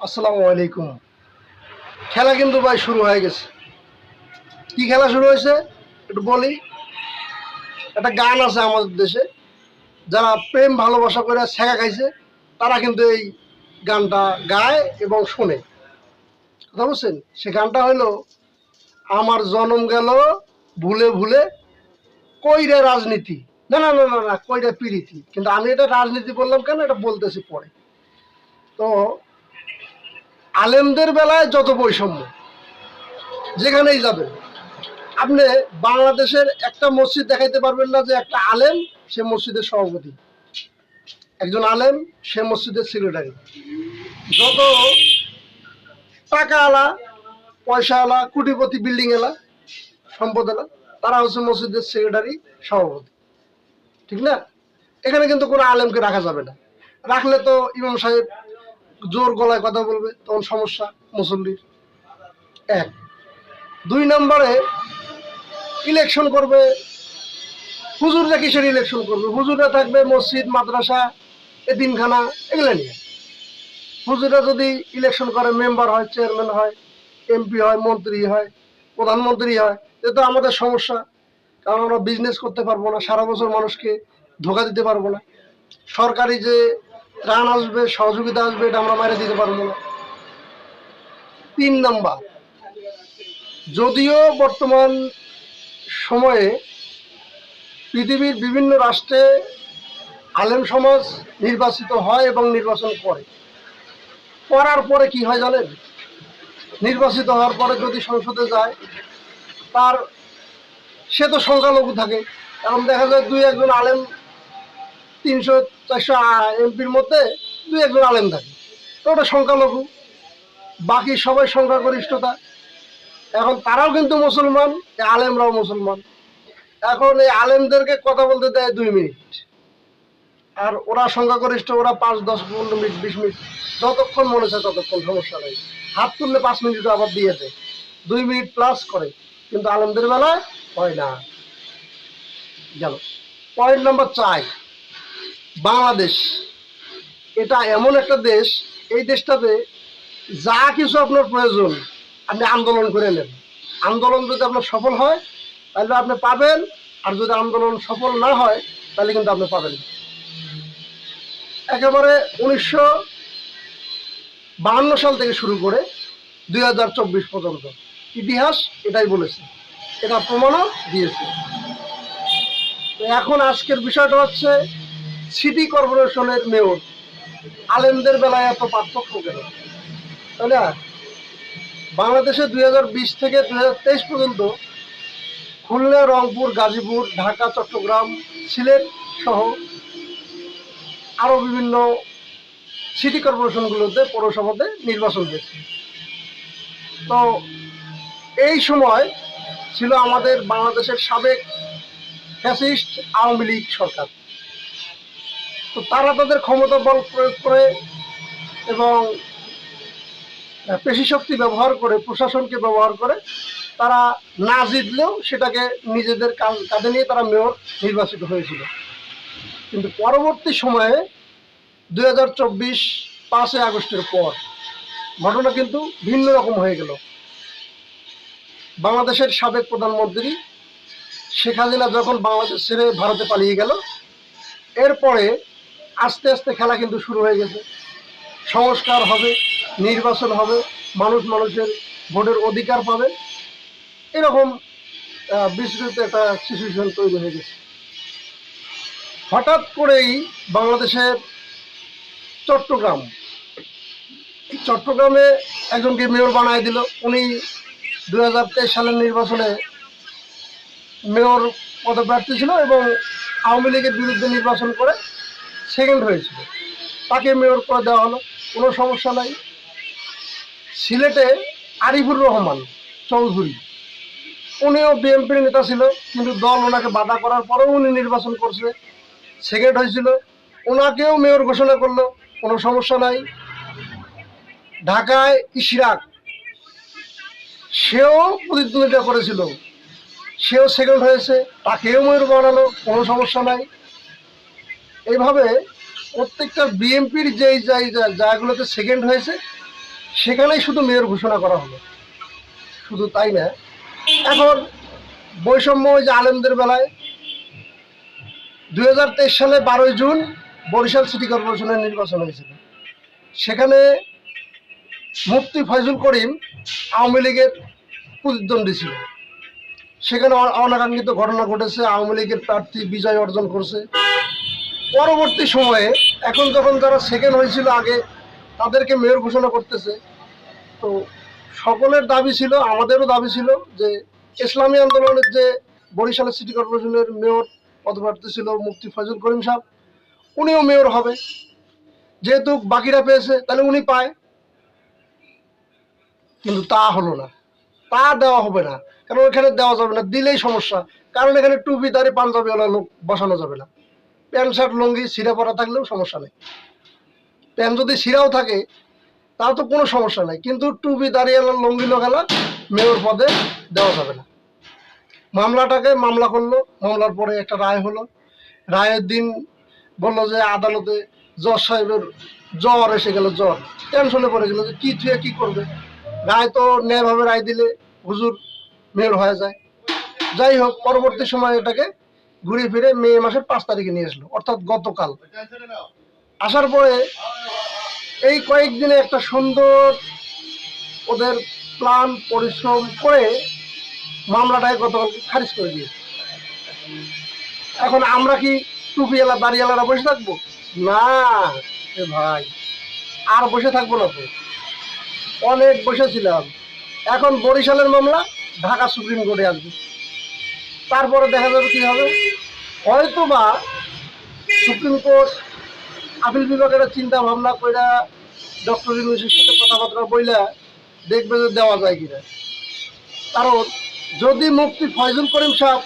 আসসালামু আলাইকুম। খেলা কিন্তু ভাই শুরু হয়ে গেছে। কি খেলা শুরু হয়েছে? একটু বলি। একটা গান আছে আমাদের দেশে। যারা প্রেম ভালোবাসা করে ছেঁকা খাইছে, তারা কিন্তু এই গানটা গায় এবং শোনে। কথা বলছেন? সে গানটা হলো, আমার জন্ম গেল, ভুলে ভুলে কইরে রাজনীতি। না না না না না, কইরে পিরিতি। কিন্তু আমি এটা রাজনীতি বললাম কেন? এটা বলতেছি পরে। তো আলেমদের বেলায় যত বৈষম্য, যেখানেই যাবেন আপনি বাংলাদেশের একটা মসজিদ দেখাইতে পারবেন না যে একটা আলেম, সে মসজিদের সভাপতি। একজন আলেম, সে মসজিদের সেক্রেটারি যত টাকা আলা পয়সা আলা কোটিপতি বিল্ডিং এলা সম্পদ এলা তারা হচ্ছে মসজিদের সেক্রেটারি সভাপতি। ঠিক না? এখানে কিন্তু কোনো আলেমকে রাখা যাবে না। রাখলে তো ইমাম সাহেব জোর গলায় কথা বলবে, তখন সমস্যা, মুসল্লির। এক। দুই নম্বরে ইলেকশন করবে, হুজুররা কিসের ইলেকশন করবে? হুজুররা থাকবে মসজিদ, মাদ্রাসা এতিমখানা এগুলো নিয়ে। হুজুররা যদি ইলেকশন করে মেম্বার হয় চেয়ারম্যান হয় এমপি হয়, মন্ত্রী হয়, প্রধানমন্ত্রী হয়, এ তো আমাদের সমস্যা। কারণ আমরা বিজনেস করতে পারব না, সারা বছর মানুষকে ধোকা দিতে পারব না। সরকারি যে ত্রাণ আসবে, সহযোগিতা আসবে, এটা আমরা মারে দিতে পারব না। তিন নাম্বার, যদিও বর্তমান সময়ে পৃথিবীর বিভিন্ন রাষ্ট্রে আলেম সমাজ নির্বাচিত হয় এবং নির্বাচন করে। করার পরে কি হয় জানেন? নির্বাচিত হওয়ার পরে যদি সংসদে যায়, তার, সে তো সংখ্যালঘু থাকে। এখন দেখা যায় দুই একজন আলেম তিনশো, চারশো এমপির মধ্যে দুই একজন আলেম থাকে তো ওটা সংখ্যালঘু। বাকি সবাই সংখ্যাগরিষ্ঠতা। এখন তারাও কিন্তু মুসলমান আলেমরাও মুসলমান। এখন এই আলেমদেরকে কথা বলতে দেয় দুই মিনিট। আর ওরা সংখ্যাগরিষ্ঠ, ওরা পাঁচ, দশ, পনেরো মিনিট, বিশ মিনিট, যতক্ষণ মনে চায় ততক্ষণ, সমস্যা নেই। হাত তুললে পাঁচ মিনিট আবার দিয়ে দেয়। দুই মিনিট প্লাস করে, কিন্তু আলেমদের বেলায় হয় না। গেল। পয়েন্ট নাম্বার চাই বাংলাদেশ। এটা এমন একটা দেশ, এই দেশটাতে যা কিছু আপনার প্রয়োজন, আপনি আন্দোলন করে নেন। আন্দোলন যদি আপনার সফল হয়, তাহলে আপনি পাবেন, আর যদি আন্দোলন সফল না হয়, তাহলে কিন্তু আপনি পাবেন। একেবারে উনিশশো বাহান্ন সাল থেকে শুরু করে দুই হাজার চব্বিশ পর্যন্ত। ইতিহাস এটাই বলেছে। এটা প্রমাণও দিয়েছে। এখন আজকের বিষয়টা হচ্ছে সিটি কর্পোরেশনের মেয়র, আলেমদের বেলায় এত পার্থক্য কেন? তাই না? বাংলাদেশে দুই হাজার বিশ থেকে দুই হাজার তেইশ পর্যন্ত খুলনা, রংপুর, গাজীপুর, ঢাকা, চট্টগ্রাম, সিলেট সহ আরও বিভিন্ন সিটি কর্পোরেশনগুলোতে পৌরসভাতে নির্বাচন হয়েছে। তো এই সময় ছিল আমাদের বাংলাদেশের সাবেক ফ্যাসিস্ট আওয়ামী লীগ সরকার। তো তারা তাদের ক্ষমতা বল প্রয়োগ করে এবং আহ, পেশি শক্তি ব্যবহার করে প্রশাসনকে ব্যবহার করে তারা না জিতলেও সেটাকে নিজেদের কাঁধ- নিয়ে তারা মেয়র নির্বাচিত হয়েছিল। কিন্তু পরবর্তী সময়ে দুই হাজার চব্বিশ পাঁচই আগস্টের পর ঘটনা কিন্তু ভিন্ন রকম হয়ে গেল। বাংলাদেশের সাবেক প্রধানমন্ত্রী শেখ হাসিনা যখন বাংলাদেশ ছেড়ে ভারতে পালিয়ে গেল এরপরে আস্তে আস্তে খেলা কিন্তু শুরু হয়ে গেছে। সংস্কার হবে, নির্বাচন হবে, মানুষ মানুষের ভোটের অধিকার পাবে। এরকম বিস্তৃত একটা সিচুয়েশন তৈরি হয়ে গেছে। হঠাৎ করেই বাংলাদেশের চট্টগ্রাম। চট্টগ্রামে একজনকে মেয়র বানায় দিল। উনি দু হাজার তেইশ সালের নির্বাচনে মেয়র পদপ্রার্থী ছিল এবং আওয়ামী লীগের বিরুদ্ধে নির্বাচন করে সেকেন্ড হয়েছিল। তাকে মেয়র করে দেওয়া হলো, কোনো সমস্যা নাই। সিলেটে আরিফুর রহমান চৌধুরী, উনিও বিএনপির নেতা ছিল, কিন্তু দল ওনাকে বাধা করার পরেও উনি নির্বাচন করছে সেকেন্ড হয়েছিল ওনাকেও মেয়র ঘোষণা করল, কোনো সমস্যা নাই। ঢাকায় ইশরাক, সেও প্রতিদ্বন্দ্বিতা করেছিল। সেও সেকেন্ড হয়েছে, তাকেও মেয়র বানালো, কোনো সমস্যা নাই। এইভাবে প্রত্যেকটা বিএনপির যেই জায়গাগুলোতে সেকেন্ড হয়েছে, সেখানেই শুধু মেয়র ঘোষণা করা হলো। শুধু তাই না, এখন বৈষম্য ওই যে আলেমদের বেলায়, দুই হাজার তেইশ সালে বারোই জুন বরিশাল সিটি কর্পোরেশনের নির্বাচন হয়েছিল। সেখানে মুফতি ফয়জুল করিম আওয়ামী লীগের প্রতিদ্বন্দ্বী ছিল। সেখানে অনাকাঙ্ক্ষিত ঘটনা ঘটেছে, আওয়ামী লীগের প্রার্থী বিজয় অর্জন করছে। পরবর্তী সময়ে, এখন যখন যারা সেকেন্ড হয়েছিল আগে, তাদেরকে মেয়র ঘোষণা করতেছে। তো সকলের দাবি ছিল, আমাদেরও দাবি ছিল যে ইসলামী আন্দোলনের যে বরিশালের সিটি কর্পোরেশনের মেয়র পদপ্রার্থী ছিল মুফতি ফজল করিম সাহেব, উনিও মেয়র হবে। যেহেতু বাকিরা পেয়েছে, তাহলে উনি পায়। কিন্তু তা হলো না। তা দেওয়া হবে না। কারণ ওখানে দেওয়া যাবে না? দিলেই সমস্যা। কারণ এখানে টুপি, দাঁড়ি পাঞ্জাবিওয়ালা লোক বসানো যাবে না। প্যান্ট, শার্ট, লুঙ্গি, সিরা পরা থাকলেও সমস্যা নেই। প্যান্ট যদি সিরাও থাকে, তাও তো কোনো সমস্যা নাই। কিন্তু টুপি দাঁড়িয়েলা লুঙ্গি লোকালা মেয়র পদে দেওয়া যাবে না। মামলাটাকে মামলা করল, মামলার পরে একটা রায় হলো। রায়ের দিন বলল যে আদালতে জজ সাহেবের জ্বর এসে গেল, জ্বর। টেনশনে পড়ে গেল যে কি থুয়ে কি করবে। রায় তো ন্যায়ভাবে রায় দিলে হুজুর মেয়র হয়ে যায়। যাই হোক, পরবর্তী সময় এটাকে ঘুরে ফিরে মে মাসের পাঁচ তারিখে নিয়ে আসলো, অর্থাৎ গতকাল। আসার পরে এই কয়েকদিনে একটা সুন্দর ওদের প্ল্যান, পরিশ্রম করে মামলাটাকে গতকাল খারিজ করে দিয়েছে। এখন আমরা কি টুপিওয়ালা দাড়িওয়ালারা বসে থাকব? না ভাই, আর বসে থাকব না তো। অনেক বসেছিলাম। এখন বরিশালের মামলা, ঢাকা সুপ্রিম কোর্টে আসবে। তারপরে দেখা যাবে কি হবে। হয়তো বা সুপ্রিম কোর্ট, আপিল বিভাগের চিন্তা ভাবনা কইরা ডক্টর ইউনিভার্সিটির সাথে কথাবার্তা বইলা দেখবে যে দেওয়া যায় কিনা। কারণ যদি মুক্তি ফয়জুল করিম সাহেব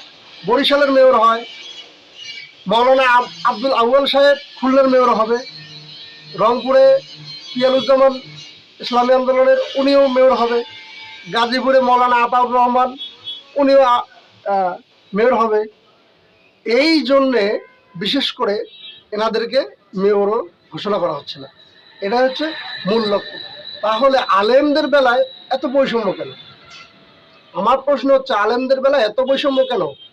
বরিশালের মেয়র হয় মৌলানা আব- আব্দুল আউয়াল সাহেব খুলনার মেয়র হবে, রংপুরে পিয়ালুজ্জামান ইসলামী আন্দোলনের উনিও মেয়র হবে, গাজীপুরে মৌলানা আতাউর রহমান উনিও মেয়র হবে এই জন্যে বিশেষ করে এনাদেরকে মেয়রও ঘোষণা করা হচ্ছে না। এটা হচ্ছে মূল লক্ষ্য। তাহলে আলেমদের বেলায় এত বৈষম্য কেন? আমার প্রশ্ন হচ্ছে, আলেমদের বেলায় এত বৈষম্য কেন?